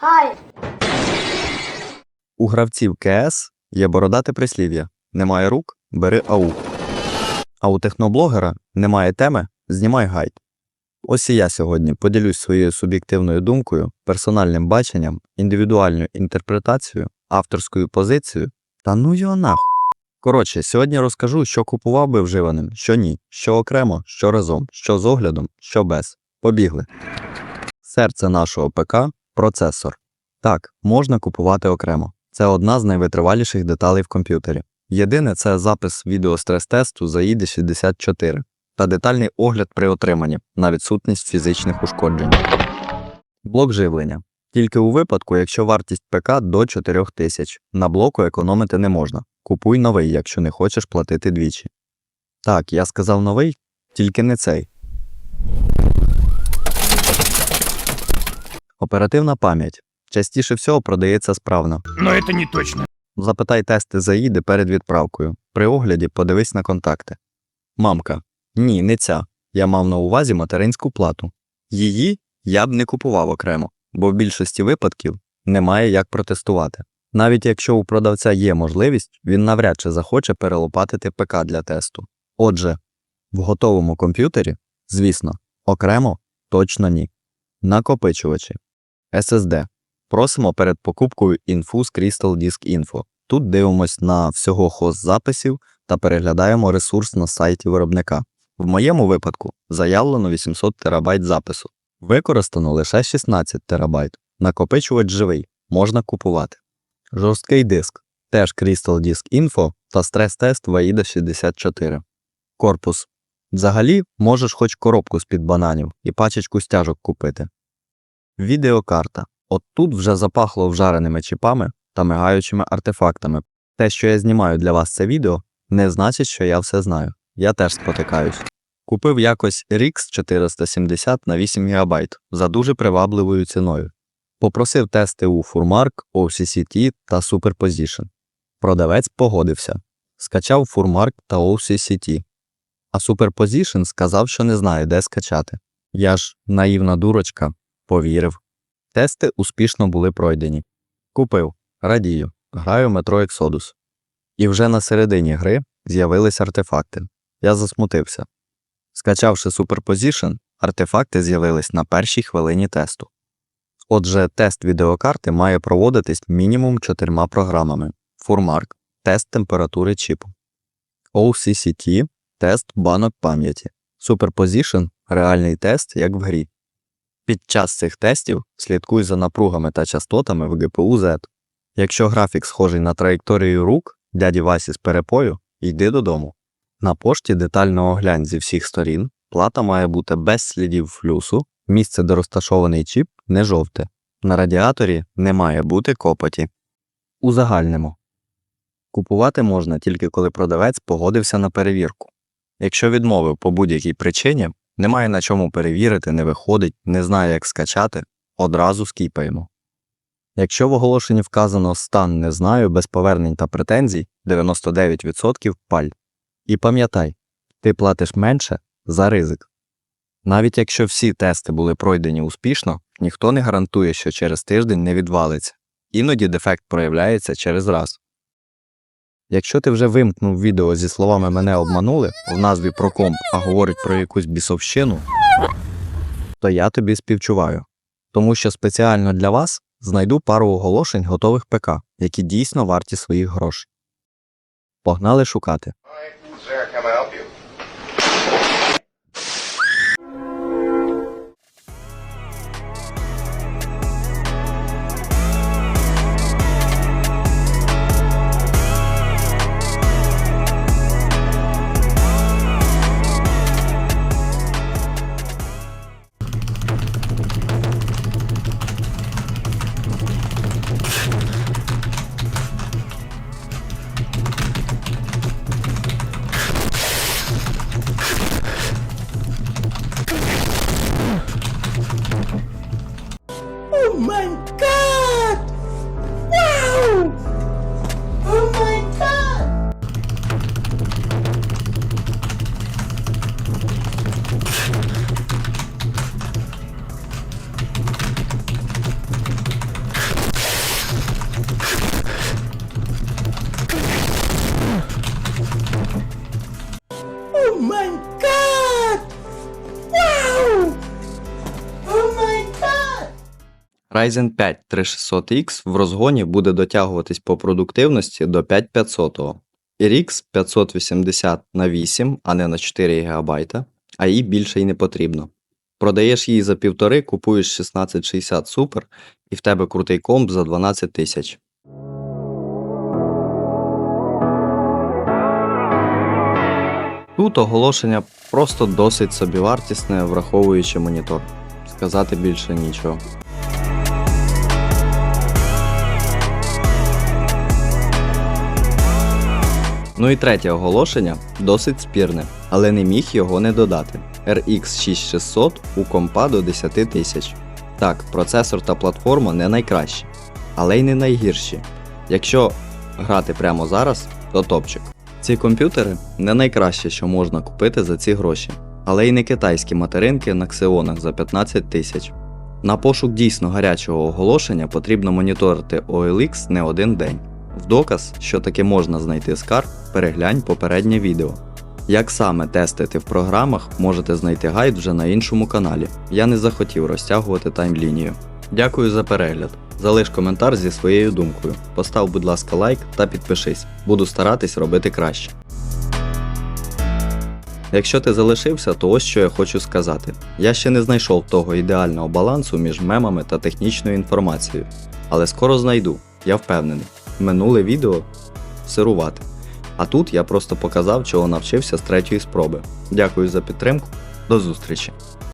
Хай! У гравців КС є бородате прислів'я: немає рук, бери АУ. А у техноблогера немає теми, знімай гайд. Ось і я сьогодні поділюсь своєю суб'єктивною думкою, персональним баченням, індивідуальною інтерпретацією, авторською позицією та ну його нахуй. Коротше, сьогодні розкажу, що купував би вживаним, що ні, що окремо, що разом, що з оглядом, що без. Побігли. Серце нашого ПК процесор. Так, можна купувати окремо. Це одна з найвитриваліших деталей в комп'ютері. Єдине це запис відеострес-тесту за id 64 та детальний огляд при отриманні на відсутність фізичних ушкоджень. Блок живлення. Тільки у випадку, якщо вартість ПК до 4000. На блоку економити не можна. Купуй новий, якщо не хочеш платити двічі. Так, я сказав новий, тільки не цей. Оперативна пам'ять. Частіше всього продається справна. Но это не точно. Запитай тести заїди перед відправкою. При огляді подивись на контакти. Мамка. Ні, не ця. Я мав на увазі материнську плату. Її я б не купував окремо, бо в більшості випадків немає як протестувати. Навіть якщо у продавця є можливість, він навряд чи захоче перелопатити ПК для тесту. Отже, в готовому комп'ютері, звісно, окремо точно ні. Накопичувачі. SSD. Просимо перед покупкою інфу з Crystal Disk Info. Тут дивимось на всього хост записів та переглядаємо ресурс на сайті виробника. В моєму випадку заявлено 800 ТБ запису. Використано лише 16 ТБ. Накопичувач живий, можна купувати. Жорсткий диск. Теж Crystal Disk Info та стрес-тест VAIDA 64. Корпус. Взагалі можеш хоч коробку з-під бананів і пачечку стяжок купити. Відеокарта. От тут вже запахло вжареними чіпами та мигаючими артефактами. Те, що я знімаю для вас це відео, не значить, що я все знаю. Я теж спотикаюсь. Купив якось RX 470 на 8 ГБ за дуже привабливою ціною. Попросив тести у Furmark, OCCT та Superposition. Продавець погодився. Скачав Furmark та OCCT. А Superposition сказав, що не знає, де скачати. Я ж, наївна дурочка, повірив. Тести успішно були пройдені. Купив, радію, граю метро Exodus. І вже на середині гри з'явились артефакти. Я засмутився. Скачавши Superposition, артефакти з'явились на першій хвилині тесту. Отже, тест відеокарти має проводитись мінімум чотирма програмами: Furmark – тест температури чіпу, OCCT – тест банок пам'яті, Superposition – реальний тест, як в грі. Під час цих тестів слідкуй за напругами та частотами в GPU Z. Якщо графік схожий на траєкторію рук дяді Васі з перепою, йди додому. На пошті детально оглянь зі всіх сторін, плата має бути без слідів флюсу, місце, де розташований чіп, не жовте. На радіаторі не має бути копоті. Узагальнимо. Купувати можна тільки коли продавець погодився на перевірку. Якщо відмовив по будь-якій причині, немає на чому перевірити, не виходить, не знає, як скачати, одразу скіпаємо. Якщо в оголошенні вказано стан не знаю без повернень та претензій 99% паль. І пам'ятай, ти платиш менше за ризик. Навіть якщо всі тести були пройдені успішно, ніхто не гарантує, що через тиждень не відвалиться. Іноді дефект проявляється через раз. Якщо ти вже вимкнув відео зі словами мене обманули в назві про комп, а говорить про якусь бісовщину, то я тобі співчуваю. Тому що спеціально для вас знайду пару оголошень готових ПК, які дійсно варті своїх грошей. Погнали шукати. Ryzen 5 3600X в розгоні буде дотягуватись по продуктивності до 5500. RX 580 на 8, а не на 4 ГБ, а їй більше й не потрібно. Продаєш її за півтори, купуєш 1660 Super і в тебе крутий комп за 12 тисяч. Тут оголошення просто досить собівартісне, враховуючи монітор. Сказати більше нічого. Ну і третє оголошення досить спірне, але не міг його не додати. RX 6600 у компа до 10 тисяч. Так, процесор та платформа не найкращі, але й не найгірші. Якщо грати прямо зараз, то топчик. Ці комп'ютери не найкраще, що можна купити за ці гроші, але й не китайські материнки на ксеонах за 15 тисяч. На пошук дійсно гарячого оголошення потрібно моніторити OLX не один день. В доказ, що таки можна знайти скарб, переглянь попереднє відео. Як саме тестити в програмах, можете знайти гайд вже на іншому каналі. Я не захотів розтягувати таймлінію. Дякую за перегляд. Залиш коментар зі своєю думкою. Постав, будь ласка, лайк та підпишись. Буду старатись робити краще. Якщо ти залишився, то ось що я хочу сказати. Я ще не знайшов того ідеального балансу між мемами та технічною інформацією. Але скоро знайду, я впевнений. Минуле відео сирувати. А тут я просто показав, чого навчився з третьої спроби. Дякую за підтримку. До зустрічі!